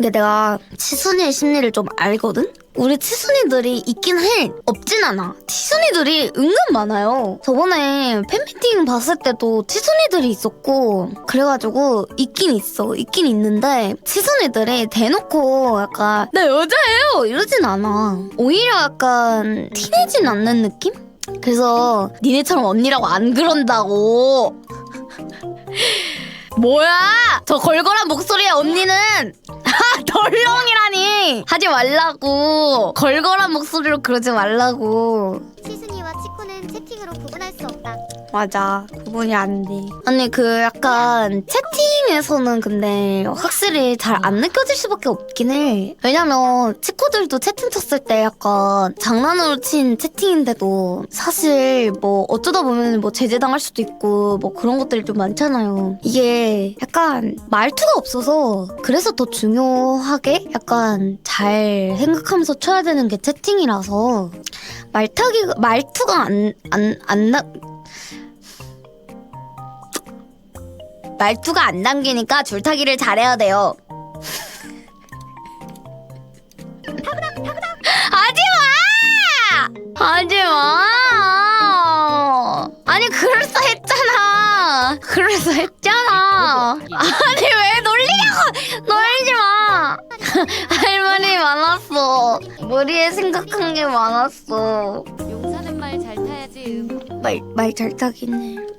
근데 내가 치순이의 심리를 좀 알거든? 우리 치순이들이 있긴 해. 없진 않아. 치순이들이 은근 많아요. 저번에 팬미팅 봤을 때도 치순이들이 있었고, 그래가지고 있긴 있어. 있긴 있는데, 치순이들이 대놓고 약간, 나 여자예요! 이러진 않아. 오히려 약간 티내진 않는 느낌? 그래서 니네처럼 언니라고 안 그런다고. 뭐야? 저 걸걸한 목소리의 언니는 하지 말라고. 걸걸한 목소리로 그러지 말라고. 치순이와 치코는 채팅으로 구분할 수 없다. 맞아. 구분이 안 돼. 아니 그 약간 채팅 에서는 근데 확실히 잘 안 느껴질 수밖에 없긴 해. 왜냐면 치코들도 채팅 쳤을 때 약간 장난으로 친 채팅인데도 사실 뭐 어쩌다 보면 뭐 제재당할 수도 있고 뭐 그런 것들이 좀 많잖아요. 이게 약간 말투가 없어서 그래서 더 중요하게 약간 잘 생각하면서 쳐야 되는 게 채팅이라서 말타기 말투가 안 안 안 나 말투가 안 담기니까 줄타기를 잘해야 돼요. 하지 마! 하지 마! 아니 그럴싸 했잖아. 그럴싸 했잖아. 아니 왜 놀리냐고! 놀리지 마! 할 말이 많았어. 머리에 생각한 게 많았어. 용사는 말 잘 타야지 음. 말말 잘 타긴 해.